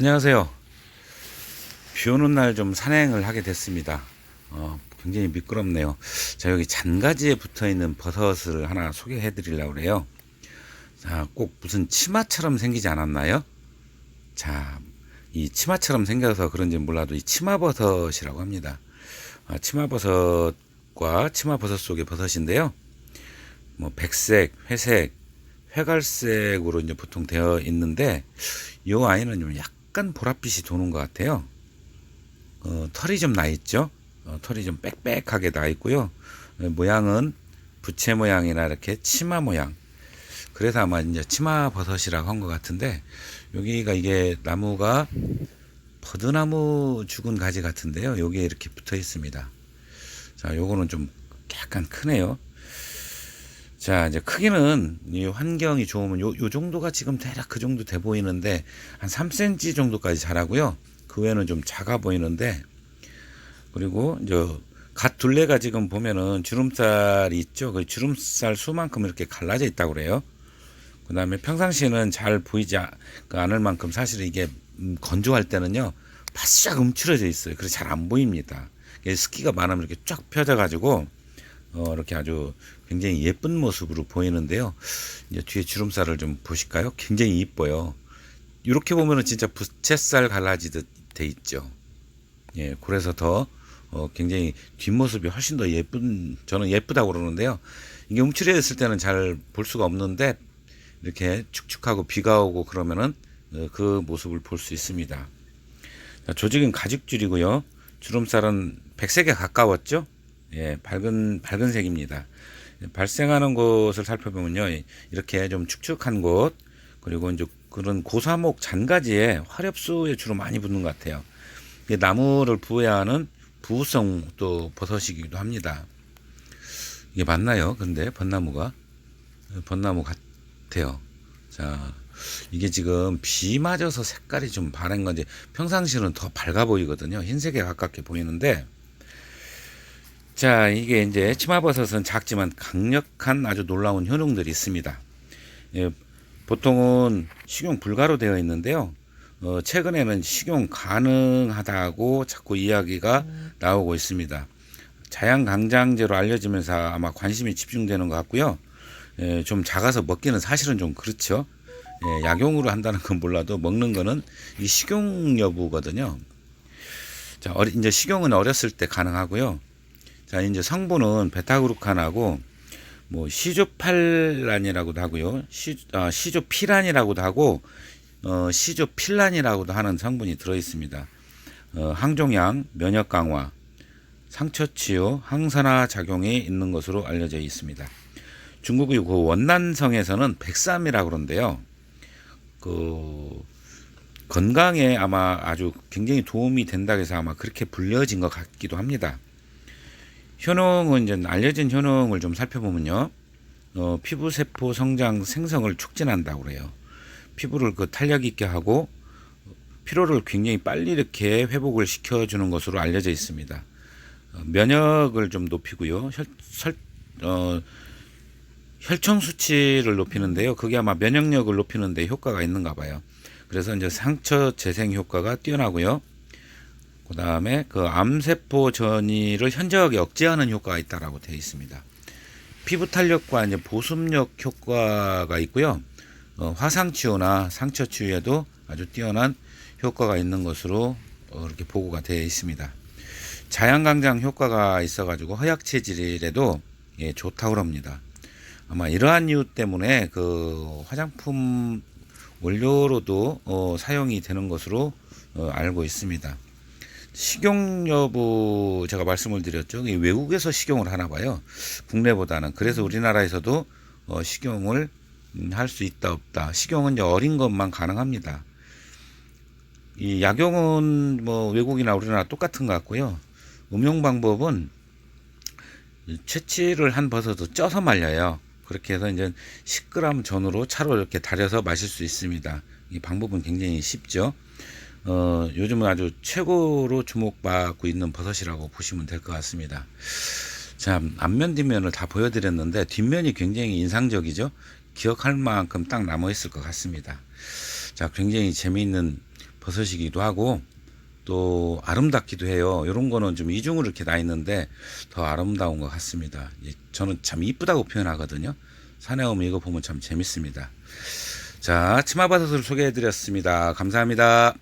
안녕하세요. 비 오는 날 좀 산행을 하게 됐습니다. 어, 굉장히 미끄럽네요. 자, 여기 잔가지에 붙어 있는 버섯을 하나 소개해 드리려고 그래요. 자, 꼭 무슨 치마처럼 생기지 않았나요? 자, 이 치마처럼 생겨서 그런지 몰라도 이 치마버섯이라고 합니다. 아, 치마버섯과 치마버섯 속의 버섯인데요. 뭐 백색, 회색, 회갈색으로 이제 보통 되어 있는데 이 아이는 좀 약간 보랏빛이 도는 것 같아요. 어, 털이 좀 나 있죠. 어, 털이 좀 빽빽하게 나 있고요. 어, 모양은 부채 모양이나 이렇게 치마 모양. 그래서 아마 이제 치마 버섯이라고 한 것 같은데 여기가 이게 나무가 버드나무 죽은 가지 같은데요. 여기에 이렇게 붙어 있습니다. 자, 요거는 좀 약간 크네요. 자, 이제 크기는 이 환경이 좋으면 요, 요 정도가 지금 대략 그 정도 돼 보이는데 한 3cm 정도까지 자라고요. 그 외에는 좀 작아 보이는데 그리고 이제 갓 둘레가 지금 보면은 주름살이 있죠. 그 주름살 수만큼 이렇게 갈라져 있다고 그래요. 그 다음에 평상시에는 잘 보이지 아- 그 않을 만큼 사실 이게 음, 건조할 때는요 바싹 움츠러져 있어요. 그래서 잘 안 보입니다. 습기가 많으면 이렇게 쫙 펴져 가지고 어, 이렇게 아주 굉장히 예쁜 모습으로 보이는데요. 이제 뒤에 주름살을 좀 보실까요? 굉장히 이뻐요. 이렇게 보면은 진짜 부채살 갈라지듯 돼 있죠. 예, 그래서 더 어, 굉장히 뒷모습이 훨씬 더 예쁜 저는 예쁘다고 그러는데요. 이게 움츠려 있을 때는 잘 볼 수가 없는데 이렇게 축축하고 비가 오고 그러면은 어, 그 모습을 볼 수 있습니다. 자, 조직은 가죽줄이고요. 주름살은 백색에 가까웠죠. 예, 밝은 밝은 색입니다. 발생하는 곳을 살펴보면요, 이렇게 좀 축축한 곳 그리고 이제 그런 고사목 잔가지에 화렵수에 주로 많이 붙는 것 같아요. 이게 나무를 부여하는 부성 또 버섯이기도 합니다. 이게 맞나요? 근데 벚나무가 벚나무 같아요. 자, 이게 지금 비 맞아서 색깔이 좀 바른 건지 평상시는 더 밝아 보이거든요. 흰색에 가깝게 보이는데 자, 이게 이제 치마버섯은 작지만 강력한 아주 놀라운 효능들이 있습니다. 예, 보통은 식용 불가로 되어 있는데요. 어, 최근에는 식용 가능하다고 자꾸 이야기가 나오고 있습니다. 자양강장제로 알려지면서 아마 관심이 집중되는 것 같고요. 예, 좀 작아서 먹기는 사실은 좀 그렇죠. 예, 약용으로 한다는 건 몰라도 먹는 거는 이 식용 여부거든요. 자, 어리, 이제 식용은 어렸을 때 가능하고요. 자, 이제 성분은 베타그루칸하고 뭐 시조팔란이라고도 하고요. 시, 아, 시조피란이라고도 하고 어, 시조필란이라고도 하는 성분이 들어 있습니다. 어, 항종양, 면역 강화, 상처 치유, 항산화 작용이 있는 것으로 알려져 있습니다. 중국의 그 원난성에서는 백삼이라고 그러는데요. 그 건강에 아마 아주 굉장히 도움이 된다 해서 아마 그렇게 불려진 것 같기도 합니다. 효능은 이제 알려진 효능을 좀 살펴보면요. 어, 피부 세포 성장 생성을 촉진한다고 그래요. 피부를 그 탄력 있게 하고 피로를 굉장히 빨리 이렇게 회복을 시켜주는 것으로 알려져 있습니다. 어, 면역을 좀 높이고요. 혈, 설, 어, 혈청 수치를 높이는데요. 그게 아마 면역력을 높이는데 효과가 있는가 봐요. 그래서 이제 상처 재생 효과가 뛰어나고요. 그 다음에 그 암세포 전이를 현저하게 억제하는 효과가 있다라고 되어 있습니다. 피부 탄력과 이제 보습력 효과가 있고요. 어, 화상 치유나 상처 치유에도 아주 뛰어난 효과가 있는 것으로 어, 이렇게 보고가 되어 있습니다. 자양강장 효과가 있어가지고 허약 체질에도 예, 좋다고 합니다. 아마 이러한 이유 때문에 그 화장품 원료로도 어, 사용이 되는 것으로 어, 알고 있습니다. 식용 여부 제가 말씀을 드렸죠. 이 외국에서 식용을 하나 봐요. 국내보다는. 그래서 우리나라에서도 어, 식용을 음, 할수 있다 없다. 식용은 이제 어린 것만 가능합니다. 이 약용은 뭐 외국이나 우리나라 똑같은 것 같고요. 음용 방법은 채취를 한 버섯을 쪄서 말려요. 그렇게 해서 이제 10g 전으로 차로 이렇게 달여서 마실 수 있습니다. 이 방법은 굉장히 쉽죠. 어, 요즘은 아주 최고로 주목받고 있는 버섯이라고 보시면 될 것 같습니다. 자, 앞면 뒷면을 다 보여드렸는데 뒷면이 굉장히 인상적이죠. 기억할 만큼 딱 남아 있을 것 같습니다. 자, 굉장히 재미있는 버섯이기도 하고 또 아름답기도 해요. 이런 거는 좀 이중으로 이렇게 나 있는데 더 아름다운 것 같습니다. 예, 저는 참 이쁘다고 표현하거든요. 산에 오면 이거 보면 참 재밌습니다. 자, 치마버섯을 소개해 드렸습니다. 감사합니다.